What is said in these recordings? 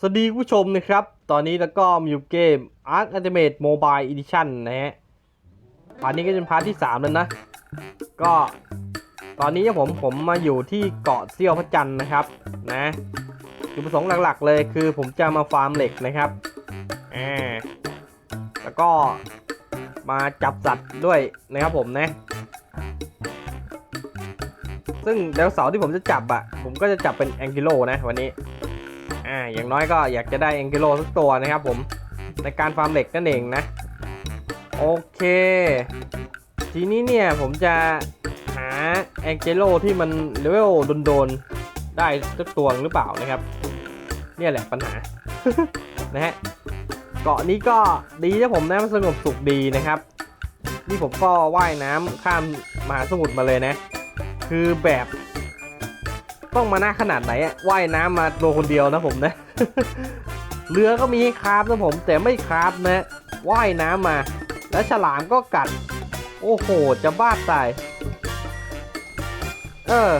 สวัสดีผู้ชมนะครับ ตอนนี้แล้วก็มีอยู่เกม Ark Ultimate Mobile Edition นะฮะพาร์ทนี้ก็เป็นพาร์ทที่ 3 แล้วนะ ก็ตอนนี้ผมผมมาอยู่ที่เกาะเซี่ยวพระจันทร์นะครับ นะจุดประสงค์หลักๆ เลยคือผมจะมาฟาร์มเหล็กนะครับอ่าแล้วก็มาจับสัตว์ด้วยนะครับผมนะ ซึ่งไดโนเสาที่ผมจะจับอะผมก็จะจับเป็นแองกิโลนะวันนี้ อ่าอย่างน้อยก็อยากจะได้แองกิโลสักตัวนะครับผมในการฟาร์มเหล็กนั่นเองนะ โอเค ทีนี้เนี่ยผมจะหาแองเจโลที่มันเลเวลโดนๆได้สักตัวหรือเปล่านะครับ เนี่ยแหละปัญหานะฮะเกาะนี้ก็ดีนะผมนะมันสงบสุขดีนะครับนี่ผมก็ว่ายน้ำข้ามมหาสมุทรมาเลยนะ คือแบบ ต้องมาหน้าขนาดไหนอะว่ายน้ำมาตัวคนเดียวนะผมนะเรือก็มีให้คราฟนะผม แต่ไม่คราฟนะว่ายน้ำมา แล้วฉลามก็กัด โอ้โห จะบ้าตาย เออ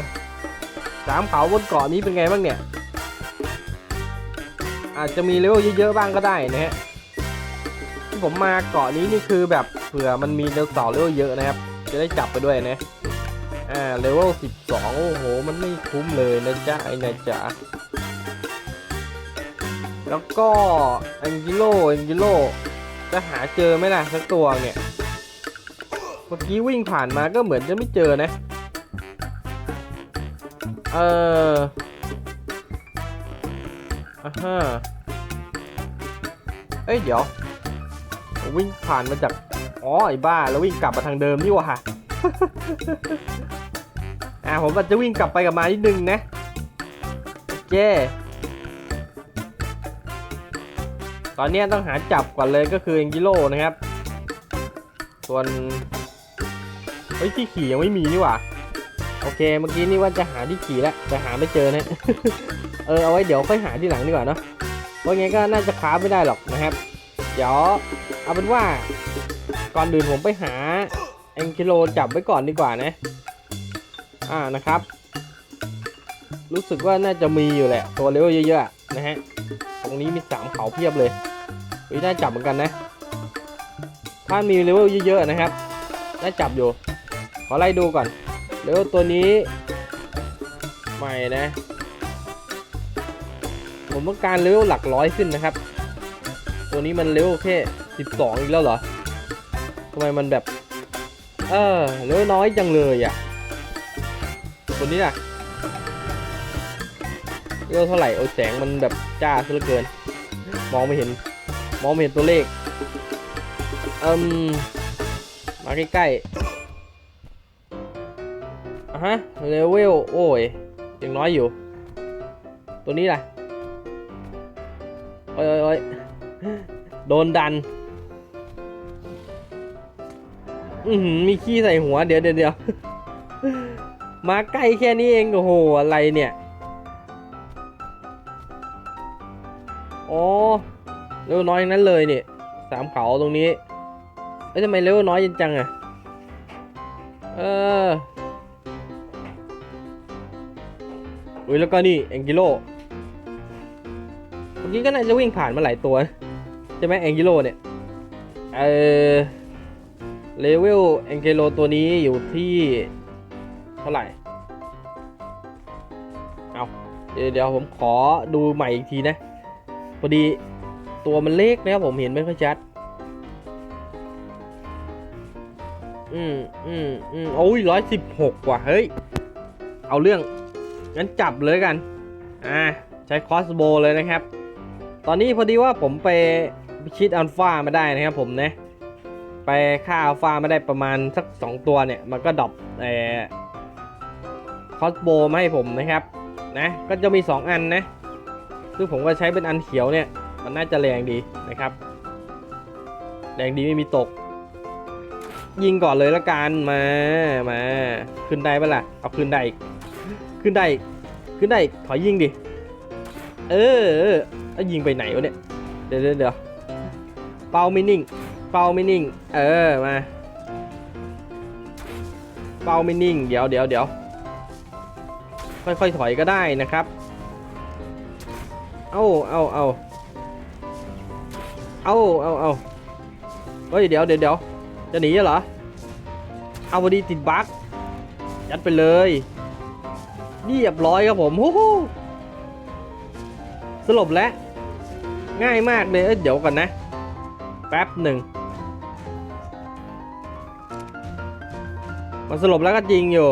สามเขาบนเกาะนี้เป็นไงบ้างเนี่ย อาจจะมีเลเวลเยอะๆบ้างก็ได้นะฮะที่ผมมาเกาะนี้นี่คือแบบเผื่อมันมีเดลเสาร์เลเวลเยอะนะครับ จะได้จับไปด้วยนะ อ่าเลเวล12 โอ้โห มันไม่คุ้มเลยนะจ๊ะไอ้นายจ๋าแล้วก็แองกิโลแองกิโลจะหาเจอไหมล่ะสักตัวเนี่ย เมื่อกี้วิ่งผ่านมาก็เหมือนจะไม่เจอนะ เอออ่าฮะเอ้ยเดี๋ยว วิ่งผ่านมาจาก อ๋อไอ้บ้า แล้ววิ่งกลับมาทางเดิมนี่หว่า อ่าผมอาจจะวิ่งกลับไปกลับมานิดนึงนะโอเคตอนนี้ต้องหาจับก่อนเลยก็คือเองกิโลนะครับ ส่วนเฮ้ยที่ขี่ยังไม่มีนี่หว่าโอเคเมื่อกี้นี่ว่าจะหาที่ขี่แล้วแต่หาไม่เจอนะเออเอาไว้เดี๋ยวค่อยหาที่หลังดีกว่าเนาะเพราะงั้นก็น่าจะค้าไม่ได้หรอกนะครับ เดี๋ยวเอาเป็นว่าก่อนอื่นผมไปหาเองกิโลจับไว้ก่อนดีกว่านะ อ่านะครับ รู้สึกว่าน่าจะมีอยู่แหละ ตัวเลเวลเยอะๆนะฮะตรงนี้มีสามเขาเพียบเลยวิน่าจับเหมือนกันนะ ถ้ามีเลเวลเยอะๆนะครับน่าจับอยู่ ขอไล่ดูก่อนเลเวลตัวนี้ใหม่นะ ผมต้องการเลเวลหลักร้อยขึ้นนะครับ ตัวนี้มันเลเวลแค่12อีกแล้วเหรอทำไมมันแบบ เออเลเวลน้อยจังเลยอะ ตัวนี้น่ะเรียกเท่าไหร่โอ้แสงมันแบบจ้าซะเหลือเกิน มองไม่เห็น มองไม่เห็นตัวเลขเอืมมาใกล้ๆอะฮะเลเวลโอ้ยยังน้อยอยู่ ตัวนี้ล่ะโอ้ยโอ้ยโดนดัน อือหือมีขี้ใส่หัวเดี๋ยวเดี๋ยวเดี๋ยว มาใกล้แค่นี้เอง โอ้โห อะไรเนี่ยโอ้เร็วน้อยงนั้นเลยเนี่ยสามเขาตรงนี้ เอ้ยทำไมเร็วน้อยจังอะเอออุ้ยแล้วก็นี่แองกิโลเมื่อกี้ก็น่าจะวิ่งผ่านมาหลายตัวใช่ไหมแองกิโลเนี่ย เออเลเวลแองกิโลตัวนี้อยู่ที่เท่าไหร่ เดี๋ยวผมขอดูใหม่อีกทีนะพอดีตัวมันเล็กนะครับผมเห็นไม่ค่อยชัด อืมอืมอืมโอ้ยร้อยสิบหกว่ะ เฮ้ย เอาเรื่อง งั้นจับเลยกัน อ่า ใช้คอสโบเลยนะครับ ตอนนี้พอดีว่าผมไปชิตอัลฟามาได้นะครับผมนะ ไปฆ่าอัลฟามาได้ประมาณสัก 2 ตัวเนี่ย มันก็ดรอปเอ่อคอสโบมาให้ผมนะครับ นะ ก็จะมี 2 อันนะซึ่งผมก็ใช้เป็นอันเขียวเนี่ย มันน่าจะแรงดีนะครับ แรงดีไม่มีตก ยิงก่อนเลยละกันมา มา ขึ้นได้ปะล่ะ เอาขึ้นได้อีก ขึ้นได้อีก ขึ้นได้อีกถอยยิงดิ เออเออแล้วยิงไปไหนวะเนี่ย เดี๋ยวเดี๋ยวเป้าไม่นิ่ง เป้าไม่นิ่ง เออ มา เป้าไม่นิ่ง เดี๋ยวเดี๋ยวเดี๋ยว ค่อยๆถอยก็ได้นะครับ เอาเอาเอาเอาเอาเอาเฮ้ยเดี๋ยวเดี๋ยวเดี๋ยวจะหนีเหรอ เอาพอดีติดบั๊กยัดไปเลยเรียบร้อยครับผมฮู้ฮู้สลบแล้ว ง่ายมากเลยเอ้ยเดี๋ยวก่อนนะ แป๊บหนึ่งมันสลบแล้วก็จริงอยู่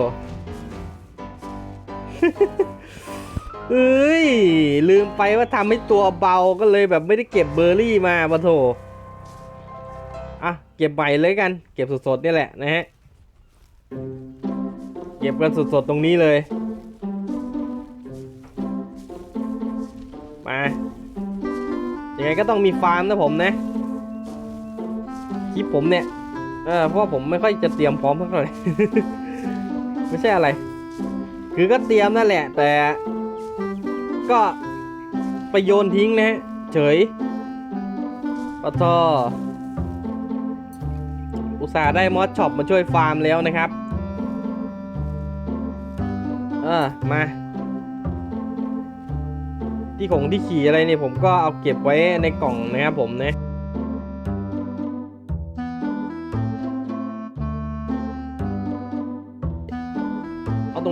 เอ้ย ลืมไปว่าทำให้ตัวเบาก็เลยแบบไม่ได้เก็บเบอร์รี่มาปะโถอะ เก็บใหม่เลยกัน เก็บสดๆนี่แหละนะฮะ เก็บกันสดๆตรงนี้เลย มา ยังไงก็ต้องมีฟาร์มนะผมนะ คลิปผมเนี่ย เออเพราะว่าผมไม่ค่อยจะเตรียมพร้อมเท่าไหร่ ไม่ใช่อะไร คือก็เตรียมนั่นแหละ แต่ก็ไปโยนทิ้งนะฮะเฉยปะทออุตส่าห์ได้มอสช็อปมาช่วยฟาร์มแล้วนะครับ เออมา ที่ของที่ขี่อะไรเนี่ยผมก็เอาเก็บไว้ในกล่องนะครับผมนะ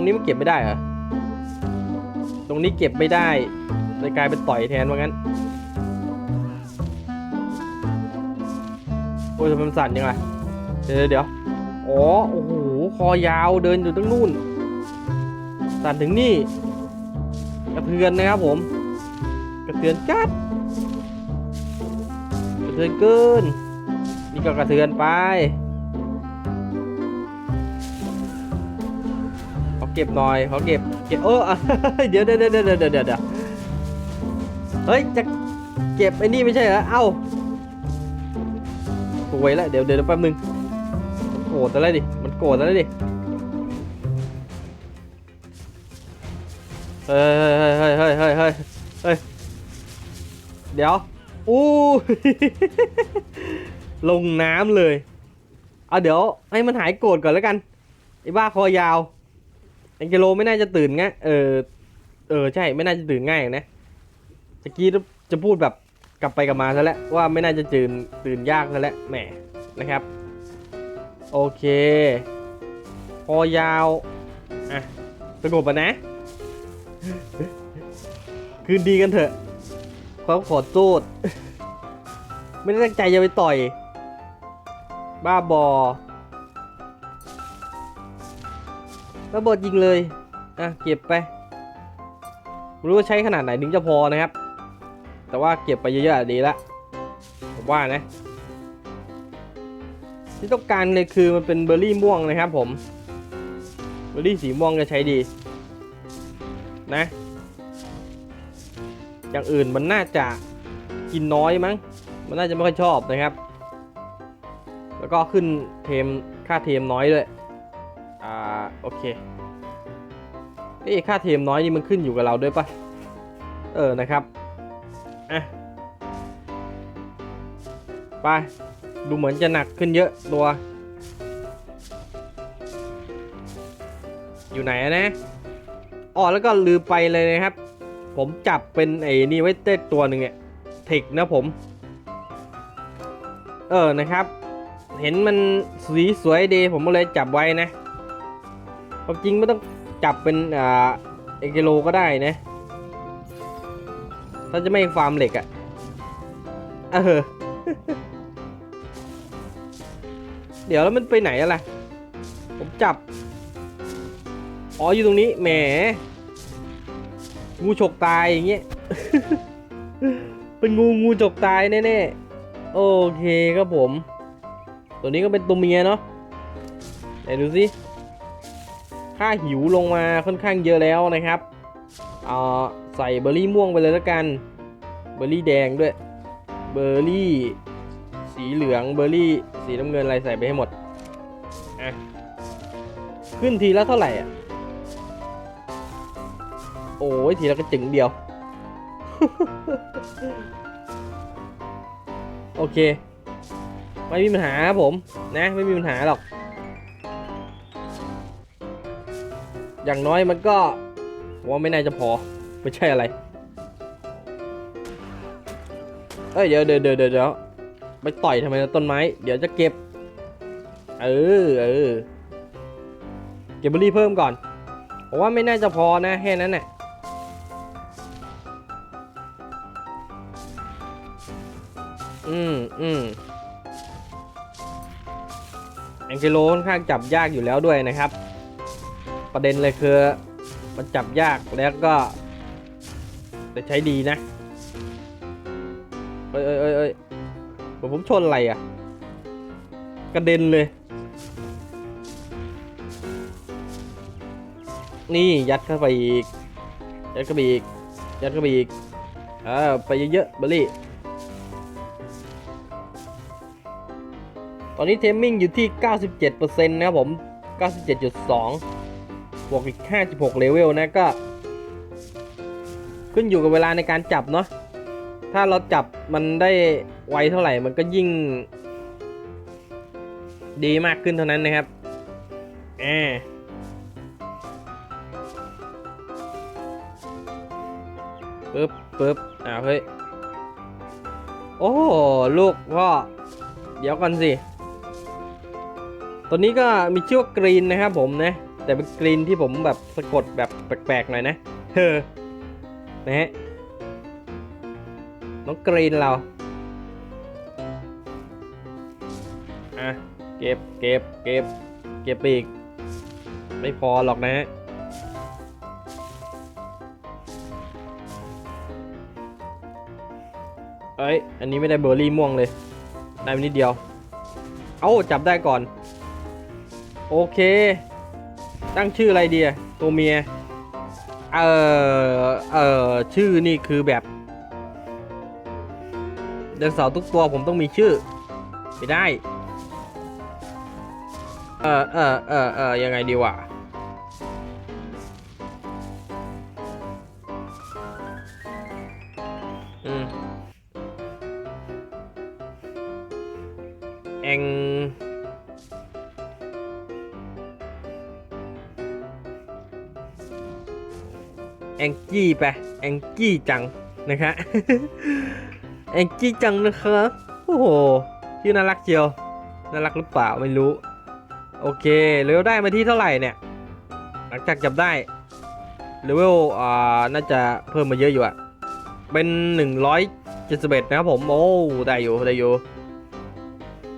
รงนี้มันเก็บไม่ได้เหรอ ตรงนี้เก็บไม่ได้เลยกลายเป็นต่อยแทนว่างั้น โอ้ยทำไมมันสั่นยังไงเดี๋ยวเดี๋ยวอ๋อ โอ้โห คอยาวเดินอยู่ตั้งนู่น สั่นถึงนี่ กระเทือนนะครับผม กระเทือนจัดกระเทือนเกิน นี่ก็กระเทือนไป เก็บหน่อยเขาเก็บเก็บเออเดี๋ยวเดี๋ยวเดี๋ยวเดี๋ยวเดี๋ยวเฮ้ยจะเก็บไอ้นี่ไม่ใช่เหรอเอ้าสวยแล้วเดี๋ยวเดี๋ยวแป๊บนึงโกรธแล้วดิมันโกรธแล้วดิเฮ้ยเฮ้ยเฮ้ยเฮ้ยเฮ้ยเฮ้ยเดี๋ยวอู้ลงน้ำเลยเอาเดี๋ยวให้มันหายโกรธก่อนแล้วกันไอ้บ้าคอยาว แองเจโลไม่น่าจะตื่นง่ายเออ เออใช่ไม่น่าจะตื่นง่ายนะตะกี้จะพูดแบบกลับไปกลับมาซะแล้วว่าไม่น่าจะตื่นตื่นยากซะแล้วแหมนะครับ โอเคคอยาวอะสงบอะนะ คืนดีกันเถอะเขาขอโทษไม่ได้ตั้งใจจะไปต่อย บ้าบอ บ้าบอจริงเลยอะเก็บไปไม่รู้ว่าใช้ขนาดไหนถึงจะพอนะครับ แต่ว่าเก็บไปเยอะๆดีละผมว่านะ ที่ต้องการเลยคือมันเป็นเบอร์รี่ม่วงนะครับผม เบอร์รี่สีม่วงจะใช้ดีนะ อย่างอื่นมันน่าจะกินน้อยมั้ง มันน่าจะไม่ค่อยชอบนะครับ แล้วก็ขึ้นเทมค่าเทมน้อยด้วย โอเคเอ้ค่าเทมน้อยนี่มันขึ้นอยู่กับเราด้วยปะเออนะครับอะไปดูเหมือนจะหนักขึ้นเยอะตัว อยู่ไหนอะนะอ๋อแล้วก็ลืมไปเลยนะครับ ผมจับเป็นไอ้นี่ไว้เต้ตัวหนึ่งเนี่ยเทคนะผม เออนะครับ เห็นมันสีสวยดีผมก็เลยจับไว้นะ ความจริงไม่ต้องจับเป็นอ่าเอกิโลก็ได้นะ ถ้าจะไม่ฟาร์มเหล็กอะ่ะเออ เดี๋ยวแล้วมันไปไหนอะล่ะ ผมจับ อ๋ออยู่ตรงนี้ แหม งูฉกตายอย่างเงี้ย เป็นงูงูฉกตายแน่ๆ โอเคครับผม ตัวนี้ก็เป็นตัวเมียเนาะไหนดูสิ ค่าหิวลงมาค่อนข้างเยอะแล้วนะครับเอ่อใส่เบอร์รี่ม่วงไปเลยแล้วกัน เบอร์รี่แดงด้วย เบอร์รี่ สีเหลือง เบอร์รี่ สีน้ำเงินอะไรใส่ไปให้หมด อะ ขึ้นทีละเท่าไหร่อะ โอ้ยทีละกระจึงเดียว โอเค ไม่มีปัญหาครับผม นะ ไม่มีปัญหาหรอก อย่างน้อยมันก็ว่าไม่น่าจะพอ ไม่ใช่อะไร เอ้ยเดี๋ยวเดี๋ยวเดี๋ยวเดี๋ยวไปต่อยทำไมนะต้นไม้ เดี๋ยวจะเก็บ เออเออเก็บเบอรี่เพิ่มก่อนผมว่าไม่น่าจะพอนะแค่นั้นแหละอืมอืมแองเกโลค่อนข้างจับยากอยู่แล้วด้วยนะครับ ประเด็นเลยคือ มันจับยากแล้วก็แต่ใช้ดีนะ เอ้ยเอ้ยเอ้ยเอ้ยผมชนอะไรอะ กระเด็นเลย นี่ยัดเข้าไปอีก ยัดเข้าไปอีก ยัดเข้าไปอีกเออไปเยอะๆเบอร์รี่ตอนนี้เทมมิ่งอยู่ที่ 97%นะครับผม 97.2 บวกอีก 56 เลเวลนะก็ ขึ้นอยู่กับเวลาในการจับเนาะ ถ้าเราจับมันได้ไวเท่าไหร่มันก็ยิ่ง ดีมากขึ้นเท่านั้นนะครับแอปึ๊บปึ๊บอ่าเฮ้ย โอ้ลูกพ่อ เดี๋ยวก่อนสิ ตัวนี้ก็มีชื่อว่ากรีนนะครับผมนะ แต่เป็นกรีนที่ผมแบบสะกดแบบแปลกๆหน่อยนะเฮ้อนะฮะน้องกรีนเราอะเก็บเก็บเก็บเก็บไปอีก ไม่พอหรอกนะฮะเอ้ย อันนี้ไม่ได้เบอร์รี่ม่วงเลย ได้นิดเดียว เอ้า จับได้ก่อน โอเค ตั้งชื่ออะไรดีอะตัวเมีย เออเออชื่อนี่คือแบบเดินเสาทุกตัวผมต้องมีชื่อไม่ได้ เออเออเออเออยังไงดีวะ ไปแองจี้จังนะคะแองจี้จังนะครับโอ้โหชื่อน่ารักเจียวน่ารักหรือเปล่าไม่รู้ โอเคเลเวลได้มาที่เท่าไหร่เนี่ยหลังจากจับได้เลเวลอ่าน่าจะเพิ่มมาเยอะอยู่อะเป็น 171 นะครับผมโอ้ได้อยู่ได้อยู่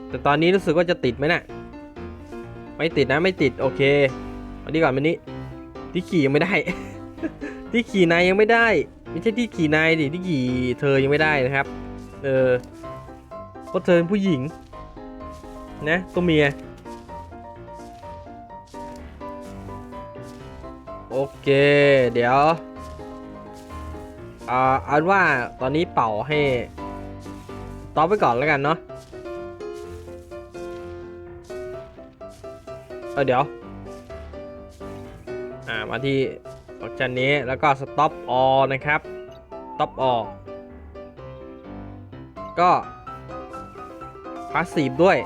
แต่ตอนนี้รู้สึกว่าจะติดไหมน่ะไม่ติดนะไม่ติดโอเคมาดีก่อนมานี้ที่ขี่ยังไม่ได้ ที่ขี่นายยังไม่ได้ ไม่ใช่ที่ขี่นายดิที่ขี่เธอยังไม่ได้นะครับ เออเพราะเธอเป็นผู้หญิง นะตัวเมียโอเค เดี๋ยวอ่าเอาเป็นว่าตอนนี้เป่าให้ตอบไปก่อนแล้วกันเนาะเออเดี๋ยว อ่ามาที่ ฟังก์ชันนี้แล้วก็ stop all นะครับ stop all ก็พาสซีฟด้วย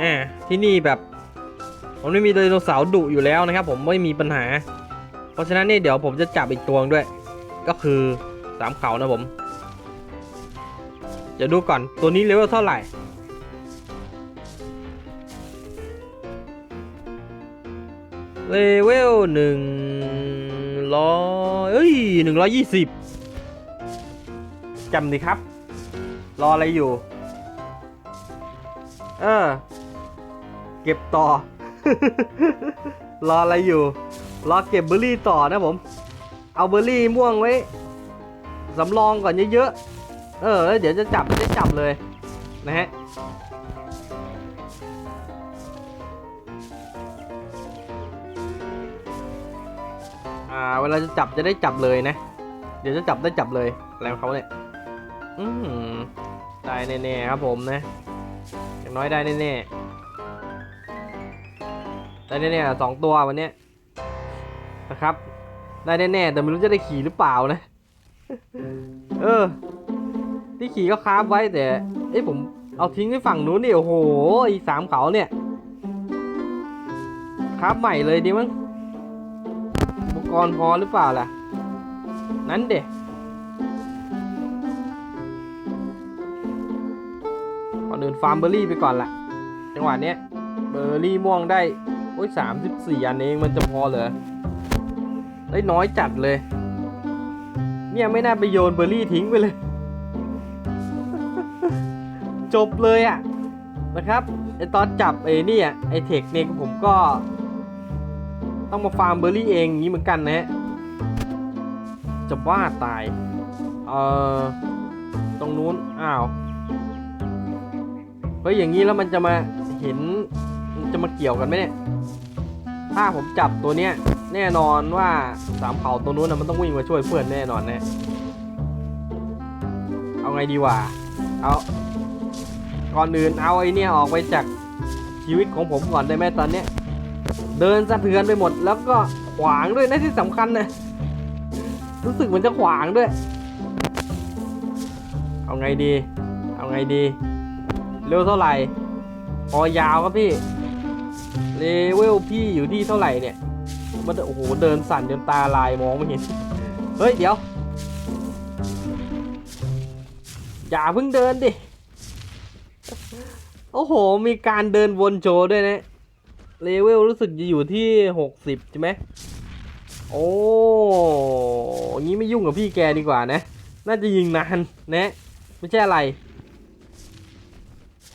อ่าที่นี่แบบผมไม่มีไดโนเสาร์ดุอยู่แล้วนะครับ ผมไม่มีปัญหา เพราะฉะนั้นนี่เดี๋ยวผมจะจับอีกตัวด้วย ก็คือสามเขานะผมจะดูก่อนตัวนี้เลเวลเท่าไหร่เลเวลหนึ่ง ร้อยเอ้ยหนึ่งร้อยยี่สิบจำดิครับ รออะไรอยู่ เออ เก็บต่อ รออะไรอยู่ รอเก็บเบอร์รี่ต่อนะผม เอาเบอร์รี่ม่วงไว้สำรองก่อนเยอะๆ เออแล้วเดี๋ยวจะจับจะจับเลยนะฮะ เวลาจะจับจะได้จับเลยนะ เดี๋ยวจะจับได้จับเลยอะไรของเขาเนี่ยอืมได้แน่ๆครับผมนะ อย่างน้อยได้แน่ๆได้แน่ๆสองตัววันนี้นะครับ ได้แน่ๆแต่ไม่รู้จะได้ขี่หรือเปล่านะ เออ ที่ขี่ก็คาฟไว้แต่เอ้ยผมเอาทิ้งไว้ฝั่งนู้นนี่โอ้โหอีสามเขาเนี่ยคาฟใหม่เลยดีมั้ง กรพอหรือเปล่าล่ะ นั้นเด็ก่อนอื่นฟาร์มเบอร์รี่ไปก่อนละจังหวะเนี้ยเบอร์รี่ม่วงได้ โอ้ยสามสิบสี่อันเองมันจะพอเหรอ ได้น้อยจัดเลย เนี่ยไม่น่าไปโยนเบอร์รี่ทิ้งไปเลย จบเลยอะนะครับไอตอนจับไอ้นี่อะไอเทคเนี่ยผมก็ ต้องมาฟาร์มเบอร์รี่เองอย่างนี้เหมือนกันนะฮะจะบ้าตาย เอ่อ ตรงนู้น อ้าว เฮ้ย อย่างนี้แล้วมันจะมาเห็น มันจะมาเกี่ยวกันไหมเนี่ย ถ้าผมจับตัวเนี้ย แน่นอนว่าสามเผ่าตัวนู้นนะมันต้องวิ่งมาช่วยเพื่อนแน่นอนแน่เอาไงดีวะ เอา ก่อนอื่นเอาไอ้เนี่ยออกไปจากชีวิตของผมก่อนได้ไหมตอนเนี้ย เดินสะเทือนไปหมด แล้วก็ขวางด้วยนะที่สำคัญนะรู้สึกเหมือนจะขวางด้วย เอาไงดี เอาไงดี เร็วเท่าไหร่พอยาวครับพี่ เลเวลพี่อยู่ที่เท่าไหร่เนี่ยมันโอ้โหเดินสั่นจนตาลายมองไม่เห็น เฮ้ย เดี๋ยว อย่าเพิ่งเดินดิ โอ้โห มีการเดินวนโชว์ด้วยนะ เลเวลรู้สึกจะอยู่ที่หกสิบใช่ไหมโอ้ยงี้ไม่ยุ่งกับพี่แกดีกว่านะ น่าจะยิงนานนะ ไม่ใช่อะไร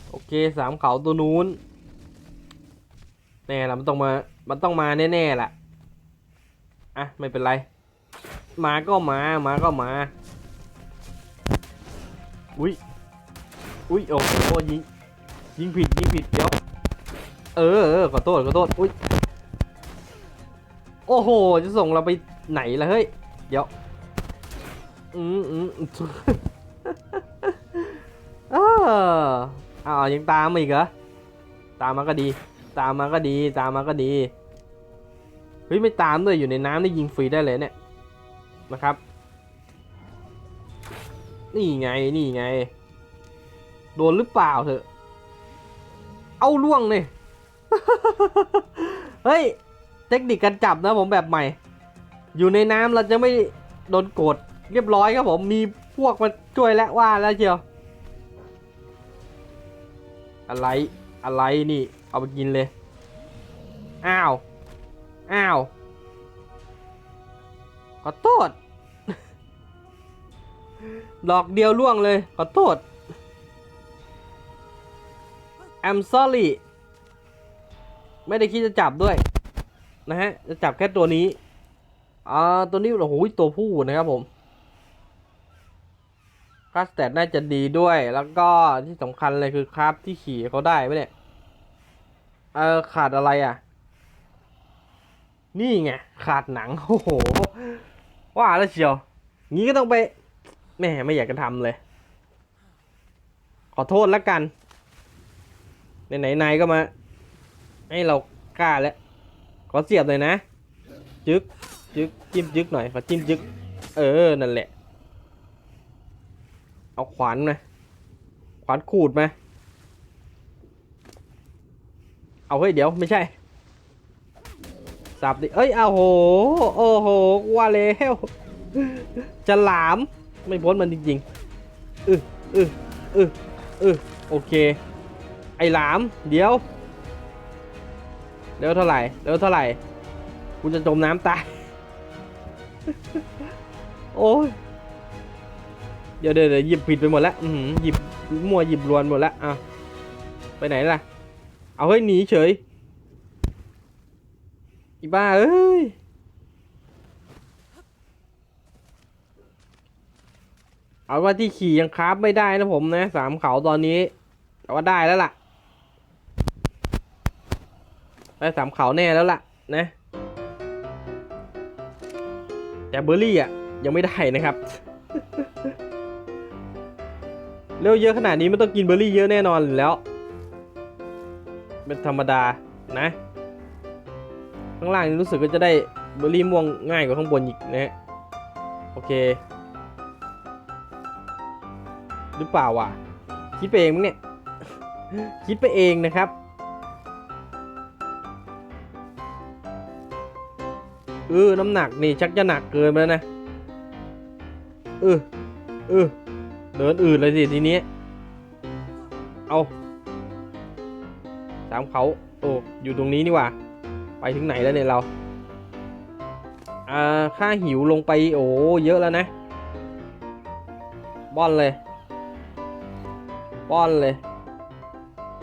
โอเคสามเขาตัวนู้น แน่ละมันต้องมา มันต้องมาแน่ๆล่ะ อะ ไม่เป็นไร มาก็มา มาก็มา อุ้ย อุ้ย โอ้โหยิง ยิงผิด ยิงผิด เดี๋ยว เออเออขอโทษขอโทษอุ้ยโอ้โห จะส่งเราไปไหนล่ะเฮ้ย เดี๋ยว อืมอืมอืมเอออ้าว ยังตามมาอีกเหรอ ตามมาก็ดี ตามมาก็ดี ตามมาก็ดี เฮ้ย ไม่ตามด้วยอยู่ในน้ำได้ยิงฟรีได้เลยเนี่ย นะครับ นี่ไง นี่ไง โดนหรือเปล่าเถอะ เอาล่วงเลย เฮ้ย เทคนิคการจับนะผมแบบใหม่ อยู่ในน้ำเราจะไม่โดนกดเรียบร้อยครับผมมีพวกมาช่วยแล้วว่าแล้วเชียว อะไรอะไรนี่ เอาไปกินเลย อ้าว อ้าวขอโทษดอกเดียวล่วงเลยขอโทษ I'm sorry ไม่ได้คิดจะจับด้วย นะฮะ จะจับแค่ตัวนี้ อ่า ตัวนี้โอ้โหตัวผู้นะครับผมคาสแตทน่าจะดีด้วย แล้วก็ที่สำคัญเลยคือคราฟที่ขี่เขาได้ไหมเนี่ย เออขาดอะไรอะ นี่ไง ขาดหนัง โอ้โห ว่าแล้วเชียว งี้ก็ต้องไปแม่ไม่อยากจะทำเลย ขอโทษแล้วกัน ไหนๆก็มา ให้เรากล้าแล้วขอเสียบหน่อยนะ จึ๊กจึ๊กจิ้มจึ๊กหน่อยขอจิ้มจึ๊กเออ นั่นแหละ เอาขวานมาขวานขูดมา เอาเฮ้ยเดี๋ยวไม่ใช่ สับดิ เอ้ยเอาโห โอ้โหว่าแล้วจะหลาม ไม่พ้นมันจริงๆ อืออืออืออือโอเค ไอ้หลาม เดี๋ยว เร็วเท่าไหร่เร็วเท่าไหร่กูจะจมน้ำตาย โอ้ย เดี๋ยวเดี๋ยวเดี๋ยวหยิบผิดไปหมดแล้ว อือหือหยิบมั่วหยิบรวนหมดแล้วอะไปไหนล่ะ เอาเฮ้ยหนีเฉย อีบ้าเอ้ย เอาว่าที่ขี่ยังคราฟไม่ได้นะผมนะสามเขาตอนนี้ แต่ว่าได้แล้วล่ะ ได้สามเขาแน่แล้วล่ะนะแต่เบอร์รี่อะยังไม่ได้นะครับ เร็วเยอะขนาดนี้ไม่ต้องกินเบอร์รี่เยอะแน่นอนแล้ว เป็นธรรมดานะ ข้างล่างนี่รู้สึกว่าจะได้เบอร์รี่ม่วงง่ายกว่าข้างบนอีกนะฮะโอเค หรือเปล่าวะคิดไปเองมั้งเนี่ย คิดไปเองนะครับ เออน้ำหนักนี่ชักจะหนักเกินไปแล้วนะเออเออเดินอื่นเลยสิทีนี้ เอาสามเขาโอ้อยู่ตรงนี้นี่ว่า ไปถึงไหนแล้วเนี่ยเรา อ่าค่าหิวลงไปโอ้เยอะแล้วนะป้อนเลยป้อนเลย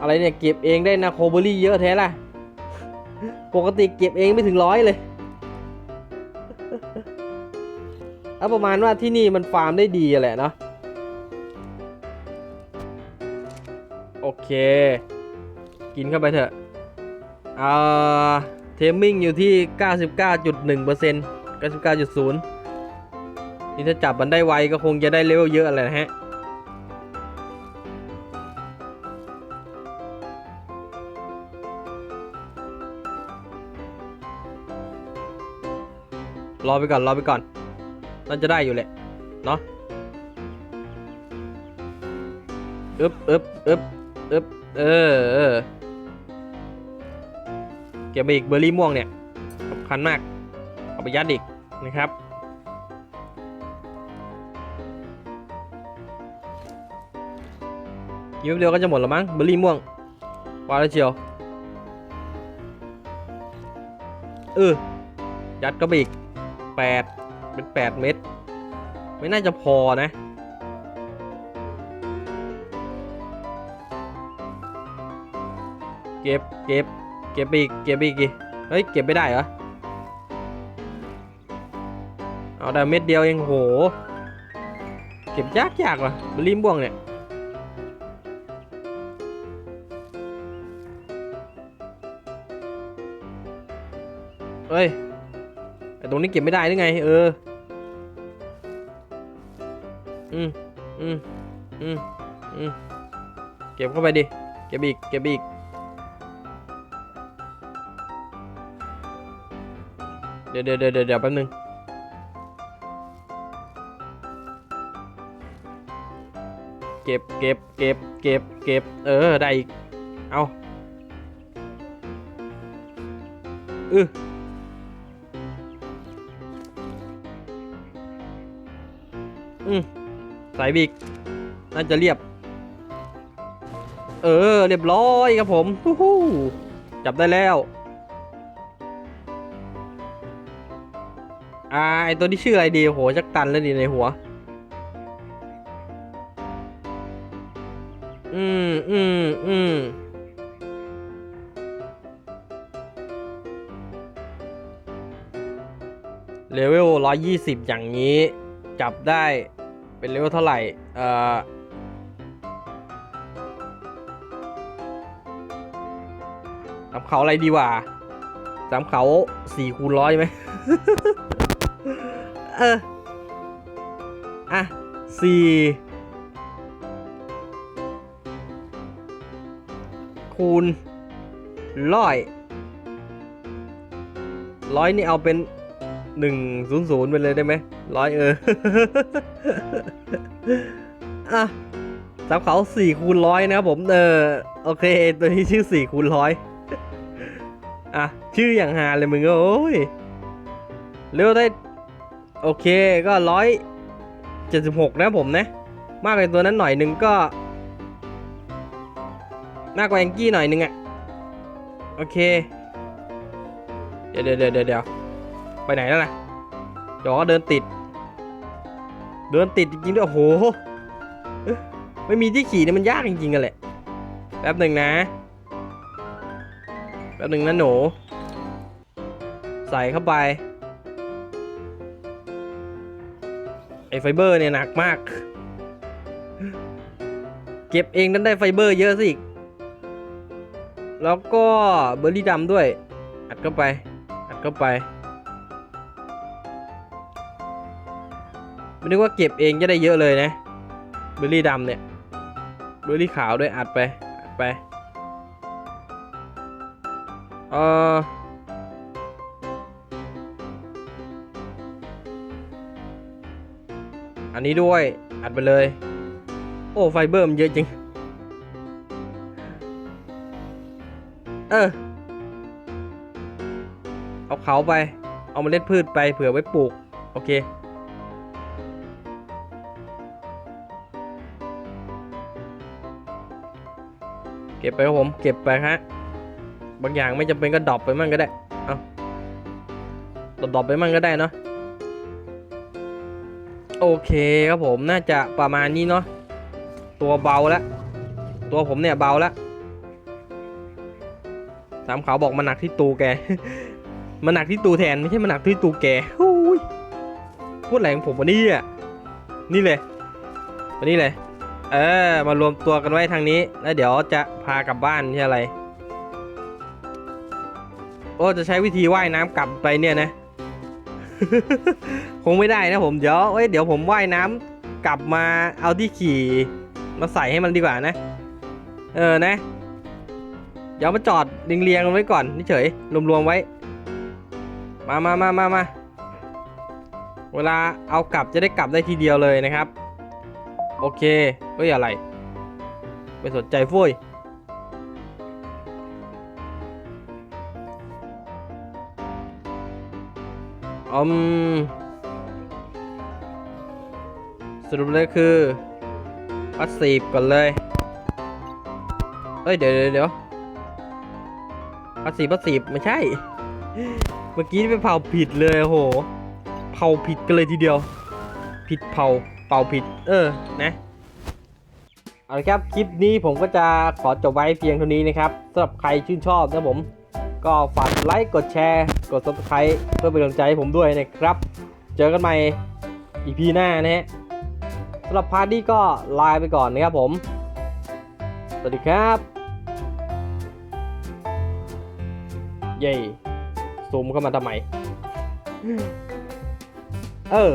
อะไรเนี่ยเก็บเองได้นะโคเบอรี่เยอะแท้ล่ะ ปกติเก็บเองไม่ถึงร้อยเลย เอาประมาณว่าที่นี่มันฟาร์มได้ดีอะแหละเนาะโอเค กินเข้าไปเถอะอ่าเทมมิ่งอยู่ที่ 99.1% 99.0 นี่ถ้าจับมันได้ไวก็คงจะได้เลเวลเยอะอะไรนะฮะ รอไปก่อน รอไปก่อน น่าจะได้อยู่แหละ เนาะอึบอึบอึบอึบเออเออเก็บไปอีกเบอร์รี่ม่วงเนี่ยสำคัญมากเอาไปยัดอีกนะครับกินแป๊บเดียวก็จะหมดแล้วมั้งเบอร์รี่ม่วงว่าแล้วเชียวเออยัดก็ไปอีกแปด เป็นแปดเม็ดไม่น่าจะพอนะ เก็บเก็บเก็บไปอีกเก็บไปอีกเฮ้ย เก็บไม่ได้เหรอ เอาได้เม็ดเดียวเองโห เก็บยากยากว่ะบร์รี่วงเนี่ยเอ้ยไอตรงนี้เก็บไม่ได้หรือไง เออ อืมอืมอืมอืมเก็บเข้าไปดิ เก็บอีก เก็บอีก เดี๋ยวเดี๋ยวเดี๋ยวเดี๋ยวแป๊บนึง เก็บเก็บเก็บเก็บเก็บ เออ ได้อีก เอาอืออืม ใส่บีกน่าจะเรียบ เออ เรียบร้อยครับผมฮู้ฮู้จับได้แล้วอ่าไอตัวที่ชื่ออะไรดีโหจักตันแล้วดีในหัว อืมอืมอืมเลเวลร้อยยี่สิบอย่างนี้ จับได้ เป็นเลเวลเท่าไหร่ เอ่อสามเขาอะไรดีวะสามเขาสี่คูณร้อยไหมเออ อะสี่คูณร้อยร้อยนี่เอาเป็นหนึ่งศูนย์ศูนย์ไปเลยได้ไหม ร้อยเออ อะสามเขาสี่คูณร้อยนะครับผมเออโอเค ตัวนี้ชื่อสี่คูณร้อยอะ ชื่ออย่างฮาเลยมึงโอ้ยเร็วได้ โอเคก็ร้อยเจ็ดสิบหกนะผมนะ มากกว่าตัวนั้นหน่อยหนึ่งก็ มากกว่าแองกี้หน่อยหนึ่งอะโอเค เดี๋ยวเดี๋ยวเดี๋ยวเดี๋ยวไปไหนแล้วล่ะเดี๋ยวก็เดินติด เดินติดจริงๆด้วยโอ้โห ไม่มีที่ขี่เนี่ยมันยากจริงๆกันแหละ แป๊บหนึ่งนะ แป๊บหนึ่งนะหนู ใส่เข้าไป ไอไฟเบอร์เนี่ยหนักมาก เก็บเองนั้นได้ไฟเบอร์เยอะสิแล้วก็เบอร์รี่ดำด้วย อัดเข้าไป อัดเข้าไป ไม่นึกว่าเก็บเองจะได้เยอะเลยนะเบอร์รี่ดำเนี่ยเบอร์รี่ขาวด้วยอัดไปอัดไปเอออันนี้ด้วยอัดไปเลย โอ้ไฟเบอร์มันเยอะจริง เออเอาเขาไป เอาเมล็ดพืชไปเผื่อไว้ปลูก โอเค ก็บไปครับผม เก็บไปฮะ บางอย่างไม่จำเป็นก็ดรอปไปมั่งก็ได้ เอาดรอปไปมั่งก็ได้เนาะ โอเคครับผม น่าจะประมาณนี้เนาะ ตัวเบาแล้ว ตัวผมเนี่ยเบาแล้วสามขาวบอกมันหนักที่ตูแก มันหนักที่ตูแทนไม่ใช่มันหนักที่ตูแกหูยพูดอะไรของผมวันนี้อะนี่เลยวันนี้เลย เออ มารวมตัวกันไว้ทางนี้ แล้วเดี๋ยวจะพากลับบ้านที่อะไร โอ้จะใช้วิธีว่ายน้ำกลับไปเนี่ยนะ คงไม่ได้นะผม เดี๋ยวเอ้ยเดี๋ยวผมว่ายน้ำกลับมาเอาที่ขี่มาใส่ให้มันดีกว่านะ เออนะ เดี๋ยวมาจอดเรียงๆกันไว้ก่อนนี่เฉยรวมๆไว้ มามามามามาเวลาเอากลับจะได้กลับได้ทีเดียวเลยนะครับ โอเค เฮ้ย อะไร ไม่สนใจฟุ้ยอืมสรุปเลยคือพัสซีฟก่อนเลย เฮ้ย เดี๋ยวเดี๋ยวพัสซีฟพัสซีฟไม่ใช่ เมื่อกี้ไปเผาผิดเลยโห เผาผิดกันเลยทีเดียว ผิดเผา เป่าผิด เออ นะเอาละครับ คลิปนี้ผมก็จะขอจบไว้เพียงเท่านี้นะครับสำหรับใครชื่นชอบนะผม ก็ฝากไลค์กดแชร์ กด subscribe เพื่อเป็นกำลังใจให้ผมด้วยนะครับ เจอกันใหม่ EP หน้านะฮะสำหรับพาร์ทนี้ก็ลาไปก่อนนะครับผม สวัสดีครับ เย้ซูมเข้ามาทำไม เออ